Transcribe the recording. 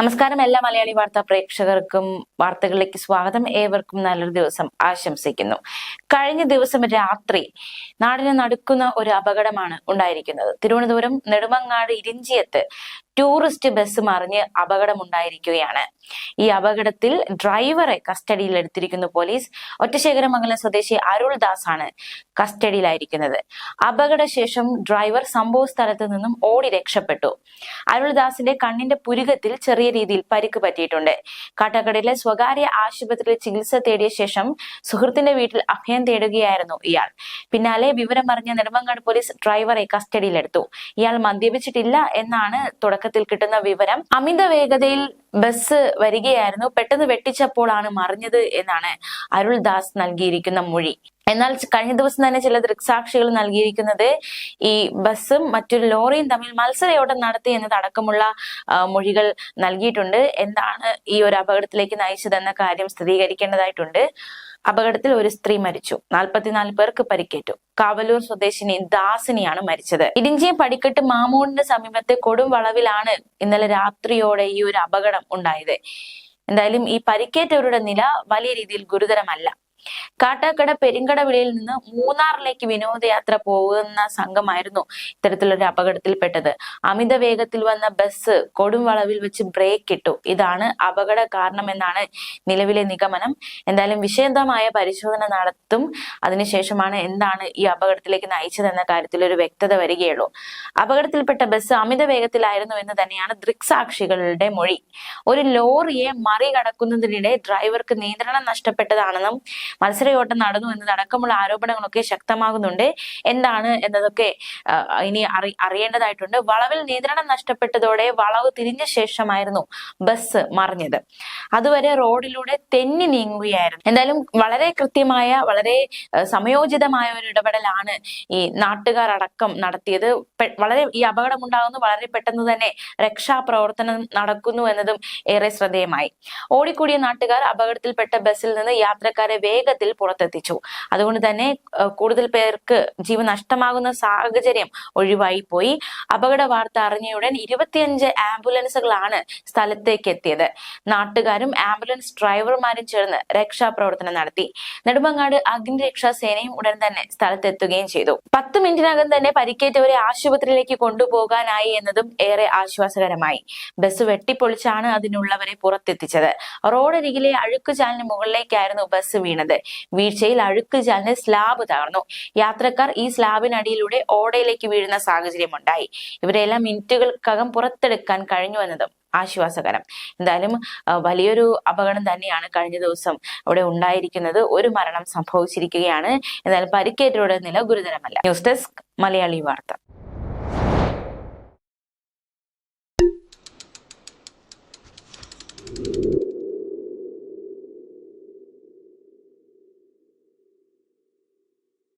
നമസ്കാരം എല്ലാ മലയാളി വാർത്താ പ്രേക്ഷകർക്കും വാർത്തകളിലേക്ക് സ്വാഗതം. ഏവർക്കും നല്ലൊരു ദിവസം ആശംസിക്കുന്നു. കഴിഞ്ഞ ദിവസം രാത്രി നാടിനെ നടുക്കുന്ന ഒരു അപകടമാണ് ഉണ്ടായിരിക്കുന്നത്. തിരുവനന്തപുരം നെടുമങ്ങാട് ഇരിഞ്ചിയത്ത് ടൂറിസ്റ്റ് ബസ് മറിഞ്ഞ് അപകടമുണ്ടായിരിക്കുകയാണ്. ഈ അപകടത്തിൽ ഡ്രൈവറെ കസ്റ്റഡിയിൽ എടുത്തിരിക്കുന്നു പോലീസ്. ഒറ്റശേഖരമംഗലം സ്വദേശി അരുൾ ദാസ് ആണ് കസ്റ്റഡിയിലായിരിക്കുന്നത്. അപകടശേഷം ഡ്രൈവർ സംഭവ സ്ഥലത്ത് നിന്നും ഓടി രക്ഷപ്പെട്ടു. അരുൾദാസിന്റെ കണ്ണിന്റെ പുരുകത്തിൽ ചെറിയ രീതിയിൽ പരിക്ക് പറ്റിയിട്ടുണ്ട്. കാട്ടാക്കടയിലെ സ്വകാര്യ ആശുപത്രിയിൽ ചികിത്സ തേടിയ ശേഷം സുഹൃത്തിന്റെ വീട്ടിൽ അഭയം തേടുകയായിരുന്നു ഇയാൾ. പിന്നാലെ വിവരം അറിഞ്ഞ നെടുമങ്ങാട് പോലീസ് ഡ്രൈവറെ കസ്റ്റഡിയിലെടുത്തു. ഇയാൾ മദ്യപിച്ചിട്ടില്ല എന്നാണ് തുടക്കത്തിൽ കിട്ടുന്ന വിവരം അമിത വേഗതയിൽ ബസ് വരികയായിരുന്നു. പെട്ടെന്ന് വെട്ടിച്ചപ്പോഴാണ് മറിഞ്ഞത് എന്നാണ് അരുൾദാസ് നൽകിയിരിക്കുന്ന മൊഴി. എന്നാൽ കഴിഞ്ഞ ദിവസം തന്നെ ചില ദൃക്സാക്ഷികൾ നൽകിയിരിക്കുന്നത് ഈ ബസ്സും മറ്റൊരു ലോറിയും തമ്മിൽ മത്സരയോട്ടം നടത്തി എന്നതടക്കമുള്ള മൊഴികൾ നൽകിയിട്ടുണ്ട്. എന്താണ് ഈ ഒരു അപകടത്തിലേക്ക് നയിച്ചതെന്ന കാര്യം സ്ഥിരീകരിക്കേണ്ടതായിട്ടുണ്ട്. അപകടത്തിൽ ഒരു സ്ത്രീ മരിച്ചു. നാൽപ്പത്തിനാല് പേർക്ക് പരിക്കേറ്റു. കാവലൂർ സ്വദേശിനി ദാസിനിയാണ് മരിച്ചത്. ഇടിഞ്ചിയ പടിക്കെട്ട് മാമൂടിന്റെ സമീപത്തെ കൊടും വളവിലാണ് ഇന്നലെ രാത്രിയോടെ ഈ ഒരു അപകടം ഉണ്ടായത്. എന്തായാലും ഈ പരിക്കേറ്റവരുടെ നില വലിയ രീതിയിൽ ഗുരുതരമല്ല. കാട്ടാക്കട പെരിങ്കടവിളിയിൽ നിന്ന് മൂന്നാറിലേക്ക് വിനോദയാത്ര പോകുന്ന സംഘമായിരുന്നു ഇത്തരത്തിലൊരു അപകടത്തിൽപ്പെട്ടത്. അമിത വേഗത്തിൽ വന്ന ബസ് കൊടും വളവിൽ വെച്ച് ബ്രേക്ക് ഇട്ടു. ഇതാണ് അപകട കാരണമെന്നാണ് നിലവിലെ നിഗമനം. എന്തായാലും വിശദമായ പരിശോധന നടത്തും. അതിനുശേഷമാണ് എന്താണ് ഈ അപകടത്തിലേക്ക് നയിച്ചതെന്ന കാര്യത്തിൽ ഒരു വ്യക്തത വരികയുള്ളൂ. അപകടത്തിൽപ്പെട്ട ബസ് അമിത വേഗത്തിലായിരുന്നു എന്ന് തന്നെയാണ് ദൃക്സാക്ഷികളുടെ മൊഴി. ഒരു ലോറിയെ മറികടക്കുന്നതിനിടെ ഡ്രൈവർക്ക് നിയന്ത്രണം നഷ്ടപ്പെട്ടതാണെന്നും മത്സരയോട്ടം നടന്നു എന്നതടക്കമുള്ള ആരോപണങ്ങളൊക്കെ ശക്തമാകുന്നുണ്ട്. എന്താണ് എന്നതൊക്കെ ഇനി അറി അറിയേണ്ടതായിട്ടുണ്ട്. വളവിൽ നിയന്ത്രണം നഷ്ടപ്പെട്ടതോടെ വളവ് തിരിഞ്ഞ ശേഷമായിരുന്നു ബസ് മറിഞ്ഞത്. അതുവരെ റോഡിലൂടെ തെന്നി നീങ്ങുകയായിരുന്നു. എന്തായാലും വളരെ കൃത്യമായ വളരെ സമയോചിതമായ ഒരു ഇടപെടലാണ് ഈ നാട്ടുകാർ അടക്കം നടത്തിയത് വളരെ ഈ അപകടം ഉണ്ടാകുന്നു വളരെ പെട്ടെന്ന് തന്നെ രക്ഷാപ്രവർത്തനം നടക്കുന്നു എന്നതും ഏറെ ശ്രദ്ധേയമായി. ഓടിക്കൂടിയ നാട്ടുകാർ അപകടത്തിൽപ്പെട്ട ബസ്സിൽ നിന്ന് യാത്രക്കാരെ വേഗത്തിൽ പുറത്തെത്തിച്ചു. അതുകൊണ്ട് തന്നെ കൂടുതൽ പേർക്ക് ജീവൻ നഷ്ടമാകുന്ന സാഹചര്യം ഒഴിവായി പോയി അപകട വാർത്ത അറിഞ്ഞയുടൻ ഇരുപത്തിയഞ്ച് ആംബുലൻസുകളാണ് സ്ഥലത്തേക്ക് എത്തിയത് നാട്ടുകാരും ആംബുലൻസ് ഡ്രൈവർമാരും ചേർന്ന് രക്ഷാപ്രവർത്തനം നടത്തി. നെടുമങ്ങാട് അഗ്നിരക്ഷാ സേനയും ഉടൻ തന്നെ സ്ഥലത്തെത്തുകയും ചെയ്തു. പത്ത് മിനിറ്റിനകം തന്നെ പരിക്കേറ്റവരെ ആശുപത്രിയിലേക്ക് കൊണ്ടുപോകാനായി എന്നതും ഏറെ ആശ്വാസകരമായി. ബസ് വെട്ടിപ്പൊളിച്ചാണ് അതിനുള്ളവരെ പുറത്തെത്തിച്ചത്. റോഡരികിലെ അഴുക്കുചാലിന് മുകളിലേക്കായിരുന്നു ബസ് വീണത്. വീഴ്ചയിൽ അഴുക്കുചാലിന് സ്ലാബ് തകർന്നു. യാത്രക്കാർ ഈ സ്ലാബിനടിയിലൂടെ ഓടയിലേക്ക് വീഴുന്ന സാഹചര്യമുണ്ടായി. ഇവരെല്ലാം മിനിറ്റുകൾക്കകം പുറത്തെടുക്കാൻ കഴിഞ്ഞു എന്നതും ആശ്വാസകരം. എന്തായാലും വലിയൊരു അപകടം തന്നെയാണ് കഴിഞ്ഞ ദിവസം അവിടെ ഉണ്ടായിരിക്കുന്നത്. ഒരു മരണം സംഭവിച്ചിരിക്കുകയാണ്. എന്നാലും പരിക്കേറ്റവരുടെ നില ഗുരുതരമല്ല. ന്യൂസ് ഡെസ്ക് മലയാളി വാർത്ത.